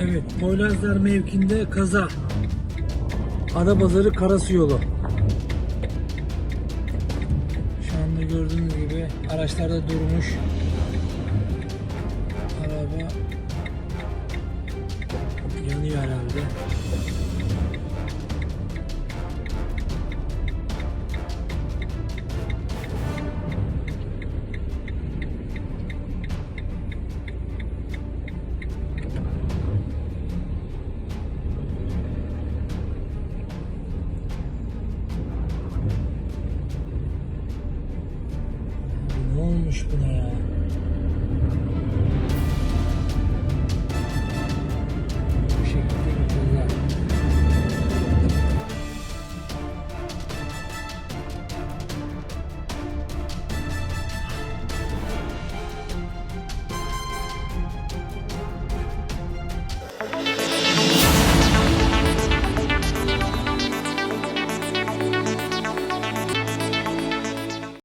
Evet, Poyrazlar mevkinde kaza. Adapazarı Karasu yolu. Şu anda gördüğünüz gibi araçlarda durmuş. Araba yanıyor herhalde. Ne olmuş buna ya?